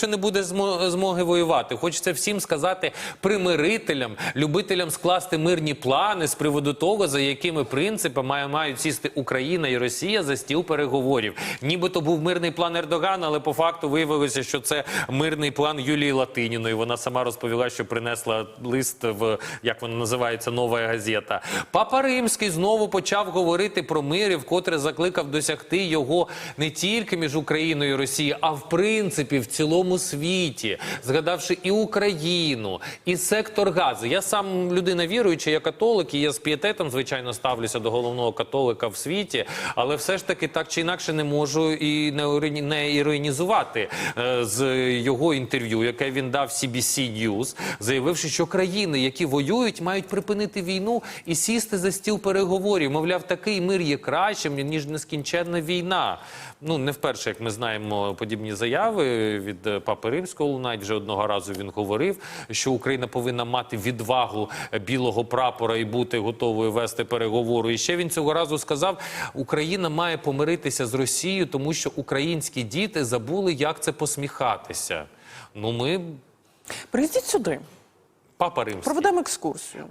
більше не буде змо- змоги воювати. Хочеться всім сказати примирителям, любителям скласти мирні плани з приводу того, за якими принципами мають сісти Україна і Росія за стіл переговорів. Нібито був мирний план Ердогана, але по факту виявилося, що це мирний план Юлії Латиніної. Вона сама розповіла, що принесла лист в як вона називається нова газета. Папа Римський знову почав говорити про мир, і вкотре закликав досягти його не тільки між Україною і Росією, а в принципі в цілому світі, згадавши і Україну, і сектор газу. Я сам людина віруюча, я католик, і я з пієтетом, звичайно, ставлюся до головного католика в світі, але все ж таки так чи інакше не можу і не іронізувати е, з його інтерв'ю, яке він дав CBC News, заявивши, що країни, які воюють, мають припинити війну і сісти за стіл переговорів. Мовляв, такий мир є кращим ніж нескінченна війна. Ну не вперше, як ми знаємо, подібні заяви від е, папи римського лунають. Вже одного разу він говорив, що Україна повинна мати відвагу білого прапора і бути готовою вести переговори. І ще він цього разу сказав: Україна має помиритися з Росією, тому що українські діти забули, як це посміхатися. Ну, ми Приїздіть сюди, папа римський. проведемо екскурсію.